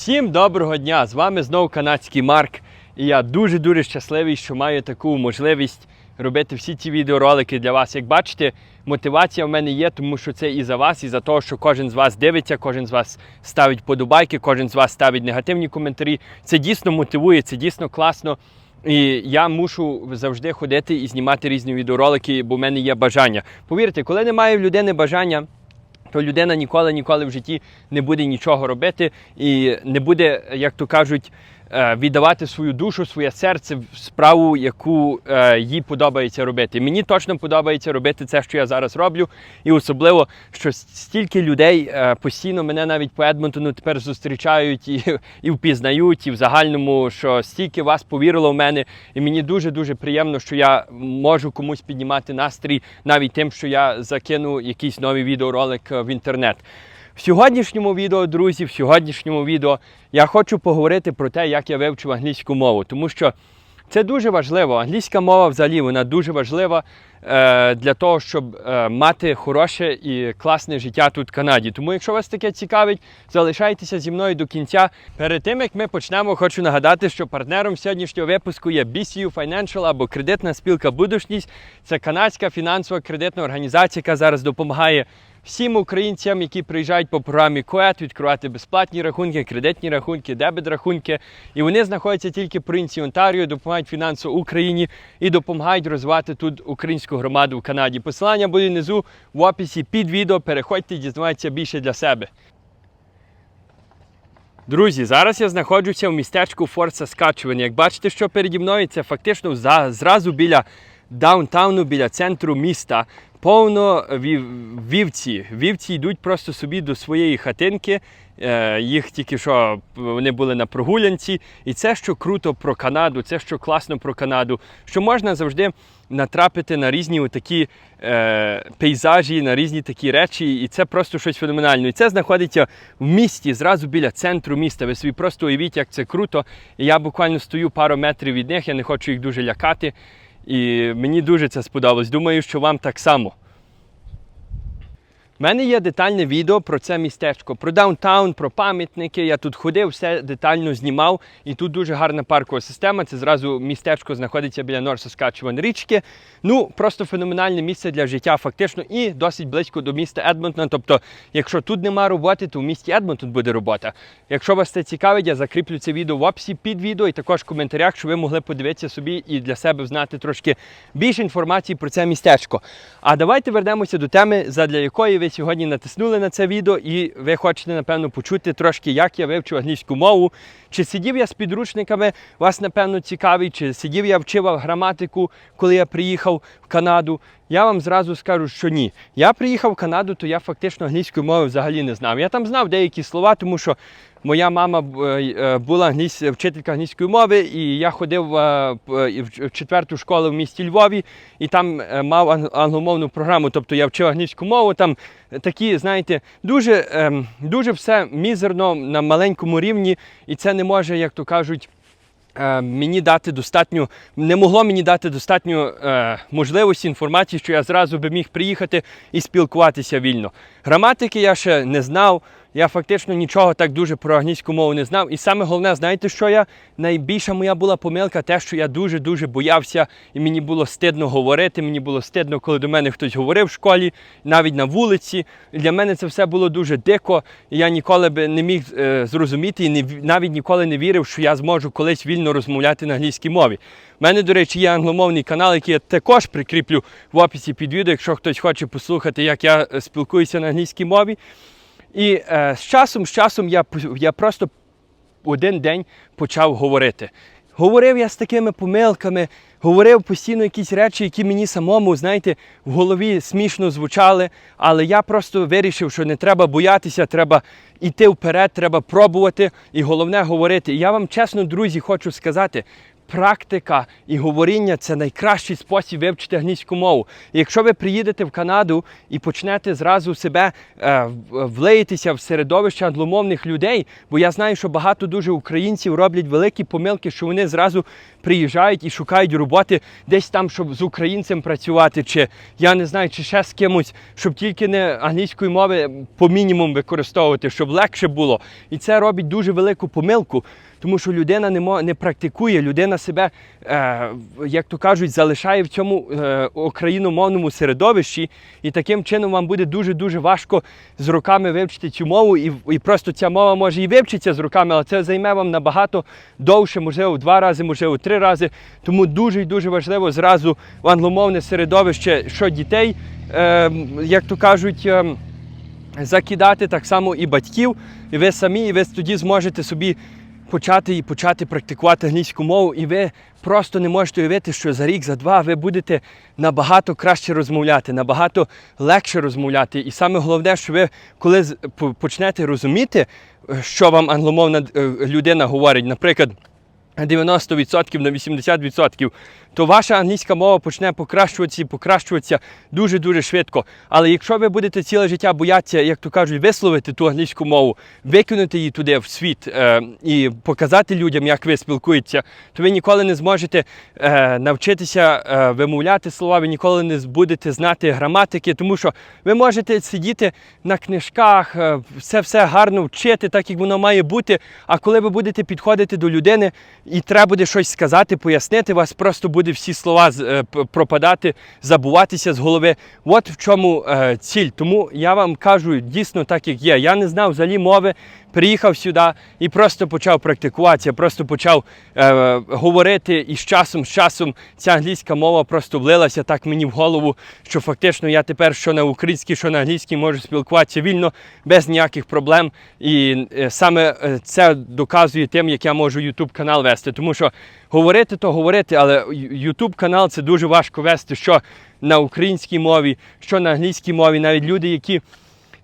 Всім доброго дня! З вами знову канадський Марк. І я дуже-дуже щасливий, що маю таку можливість робити всі ці відеоролики для вас. Як бачите, мотивація в мене є, тому що це і за вас, і за те, що кожен з вас дивиться, кожен з вас ставить подобайки, кожен з вас ставить негативні коментарі. Це дійсно мотивує, це дійсно класно. І я мушу завжди ходити і знімати різні відеоролики, бо в мене є бажання. Повірте, коли немає в людини бажання, то людина ніколи ніколи в житті не буде нічого робити і не буде, як то кажуть, віддавати свою душу, своє серце в справу, яку е, їй подобається робити. Мені точно подобається робити це, що я зараз роблю, і особливо, що стільки людей е, постійно мене навіть по Едмонтону тепер зустрічають і, і впізнають, і в загальному, що стільки вас повірило в мене, і мені дуже дуже приємно, що я можу комусь піднімати настрій навіть тим, що я закину якийсь новий відеоролик е, в інтернет. В сьогоднішньому відео, друзі, в сьогоднішньому відео я хочу поговорити про те, як я вивчив англійську мову, тому що це дуже важливо. Англійська мова взагалі вона дуже важлива е, для того, щоб е, мати хороше і класне життя тут в Канаді. Тому, якщо вас таке цікавить, залишайтеся зі мною до кінця. Перед тим як ми почнемо, хочу нагадати, що партнером сьогоднішнього випуску є BCU Financial або кредитна спілка Будушність. Це канадська фінансова кредитна організація, яка зараз допомагає всім українцям, які приїжджають по програмі КОЕТ, відкривати безплатні рахунки, кредитні рахунки, дебет рахунки. І вони знаходяться тільки в провінції Онтаріо, допомагають фінансово Україні і допомагають розвивати тут українську громаду в Канаді. Посилання буде внизу в описі під відео. Переходьте і дізнавайтеся більше для себе. Друзі, зараз я знаходжуся в містечку Форт Саскачеван. Як бачите, що переді мною це фактично зразу біля даунтауну, біля центру міста. Повно вівці. Вівці йдуть просто собі до своєї хатинки. Е, їх тільки що вони були на прогулянці. І це, що круто про Канаду, це що класно про Канаду, що можна завжди натрапити на різні такі е, пейзажі, на різні такі речі, і це просто щось феноменальне. І це знаходиться в місті, зразу біля центру міста. Ви собі просто уявіть, як це круто. І я буквально стою пару метрів від них, я не хочу їх дуже лякати. І мені дуже це сподобалось. Думаю, що вам так само. У мене є детальне відео про це містечко, про даунтаун, про пам'ятники. Я тут ходив, все детально знімав. І тут дуже гарна паркова система. Це зразу містечко знаходиться біля Норс Saskatchewan річки. Ну, просто феноменальне місце для життя, фактично, і досить близько до міста Едмонтона. Тобто, якщо тут нема роботи, то в місті Едмонтон буде робота. Якщо вас це цікавить, я закріплю це відео в описі під відео і також в коментарях, щоб ви могли подивитися собі і для себе знати трошки більше інформації про це містечко. А давайте вернемося до теми, задля якої ви сьогодні натиснули на це відео, і ви хочете, напевно, почути трошки, як я вивчив англійську мову. Чи сидів я з підручниками, вас, напевно, цікавий, чи сидів я вчив граматику, коли я приїхав в Канаду. Я вам зразу скажу, що ні. Я приїхав в Канаду, то я фактично англійської мови взагалі не знав. Я там знав деякі слова, тому що моя мама е, е, була англійсь... вчителька англійської мови, і я ходив е, в четверту школу в місті Львові і там мав англомовну програму. Тобто я вчив англійську мову. Там такі, знаєте, дуже, ем, дуже все мізерно на маленькому рівні, і це не може, як то кажуть. Е, Мені дати достатньо, не могло мені дати достатньо е, можливості інформації, що я зразу би міг приїхати і спілкуватися вільно. Граматики я ще не знав. Я фактично нічого так дуже про англійську мову не знав. І саме головне, знаєте, що я найбільша моя була помилка, те, що я дуже дуже боявся, і мені було стидно говорити. Мені було стидно, коли до мене хтось говорив в школі, навіть на вулиці. І для мене це все було дуже дико. І я ніколи би не міг е, зрозуміти і не навіть ніколи не вірив, що я зможу колись вільно розмовляти на англійській мові. У мене, до речі, є англомовний канал, який я також прикріплю в описі під відео, якщо хтось хоче послухати, як я е, спілкуюся на англійській мові. І е, з часом, з часом я, я просто один день почав говорити. Говорив я з такими помилками, говорив постійно якісь речі, які мені самому, знаєте, в голові смішно звучали. Але я просто вирішив, що не треба боятися, треба йти вперед, треба пробувати і головне говорити. І я вам чесно, друзі, хочу сказати. Практика і говоріння це найкращий спосіб вивчити англійську мову. І якщо ви приїдете в Канаду і почнете зразу себе е, влеїтися в середовище англомовних людей, бо я знаю, що багато дуже українців роблять великі помилки, що вони зразу приїжджають і шукають роботи десь там, щоб з українцем працювати, чи я не знаю, чи ще з кимось, щоб тільки не англійської мови по мінімум використовувати, щоб легше було. І це робить дуже велику помилку. Тому що людина не не практикує, людина себе, е, як то кажуть, залишає в цьому е, україномовному середовищі, і таким чином вам буде дуже дуже важко з роками вивчити цю мову, і, і просто ця мова може і вивчиться з роками, але це займе вам набагато довше, можливо, в два рази, можливо, в три рази. Тому дуже і дуже важливо зразу в англомовне середовище, що дітей, е, як то кажуть. е, закидати так само і батьків, і ви самі, і ви тоді зможете собі почати і почати практикувати англійську мову, і ви просто не можете уявити, що за рік, за два ви будете набагато краще розмовляти, набагато легше розмовляти. І саме головне, що ви коли почнете розуміти, е, що вам англомовна е, людина говорить, наприклад. 90% на 80%, то ваша англійська мова почне покращуватися і покращуватися дуже-дуже швидко. Але якщо ви будете ціле життя боятися, як то кажуть, висловити ту англійську мову, викинути її туди в світ е, і показати людям, як ви спілкуєтеся, то ви ніколи не зможете е, навчитися е, вимовляти слова, ви ніколи не будете знати граматики, тому що ви можете сидіти на книжках, все все гарно вчити, так як воно має бути. А коли ви будете підходити до людини і треба буде щось сказати, пояснити, у вас просто буде всі слова е, пропадати, забуватися з голови. От в чому е, ціль. Тому я вам кажу дійсно так, як є. Я не знав взагалі мови. Приїхав сюди і просто почав практикуватися, просто почав е, говорити, і з часом, з часом ця англійська мова просто влилася так мені в голову, що фактично я тепер що на українській, що на англійській можу спілкуватися вільно, без ніяких проблем. І е, саме е, це доказує тим, як я можу YouTube канал вести. Тому що говорити то говорити, але YouTube канал це дуже важко вести, що на українській мові, що на англійській мові, навіть люди, які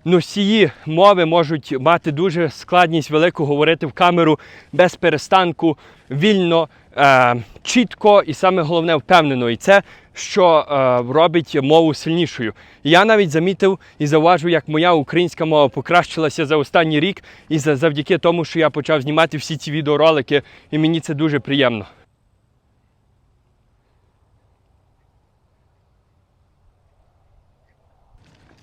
носії мови можуть мати дуже складність велику говорити в камеру без перестанку, вільно, е, чітко і саме головне впевнено. І це що е, робить мову сильнішою. Я навіть замітив і зауважу, як моя українська мова покращилася за останній рік, і за- завдяки тому, що я почав знімати всі ці відеоролики, і мені це дуже приємно.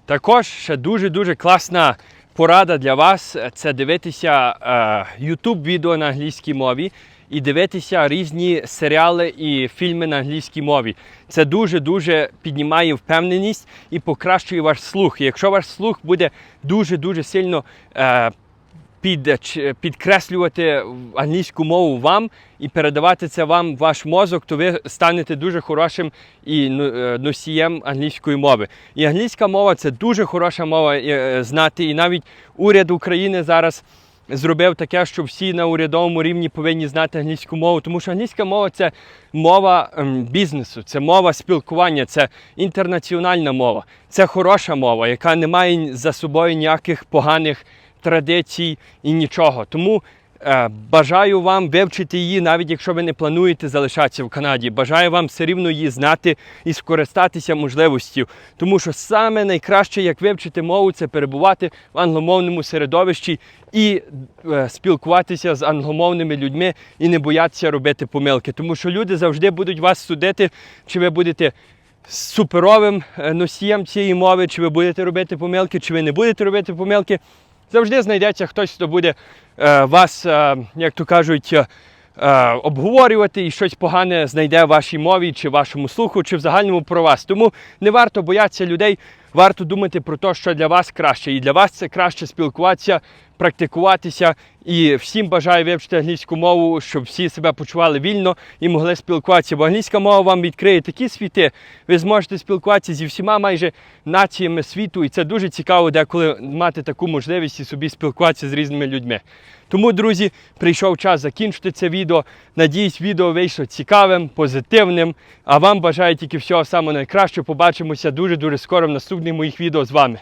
Також ще дуже-дуже класна порада для вас це дивитися е, YouTube відео на англійській мові і дивитися різні серіали і фільми на англійській мові. Це дуже-дуже піднімає впевненість і покращує ваш слух. І якщо ваш слух буде дуже-дуже сильно е, під, підкреслювати англійську мову вам і передавати це вам ваш мозок, то ви станете дуже хорошим і ну, е, носієм англійської мови. І англійська мова це дуже хороша мова е, знати. І навіть уряд України зараз. Зробив таке, що всі на урядовому рівні повинні знати англійську мову, тому що англійська мова це мова ем, бізнесу, це мова спілкування, це інтернаціональна мова, це хороша мова, яка не має за собою ніяких поганих традицій і нічого. Тому бажаю вам вивчити її, навіть якщо ви не плануєте залишатися в Канаді. Бажаю вам все рівно її знати і скористатися можливістю. Тому що саме найкраще, як вивчити мову, це перебувати в англомовному середовищі і е, спілкуватися з англомовними людьми і не боятися робити помилки. Тому що люди завжди будуть вас судити, чи ви будете суперовим е, носієм цієї мови, чи ви будете робити помилки, чи ви не будете робити помилки. Завжди знайдеться хтось, хто буде е, вас, е, як то кажуть, е, е, обговорювати і щось погане знайде в вашій мові, чи вашому слуху, чи в загальному про вас. Тому не варто боятися людей, варто думати про те, що для вас краще. І для вас це краще спілкуватися, практикуватися. І всім бажаю вивчити англійську мову, щоб всі себе почували вільно і могли спілкуватися. Бо англійська мова вам відкриє такі світи, ви зможете спілкуватися зі всіма майже націями світу. І це дуже цікаво, деколи мати таку можливість і собі спілкуватися з різними людьми. Тому, друзі, прийшов час закінчити це відео. Надіюсь, відео вийшло цікавим, позитивним. А вам бажаю тільки всього самого найкращого. Побачимося дуже-дуже скоро в наступних моїх відео з вами.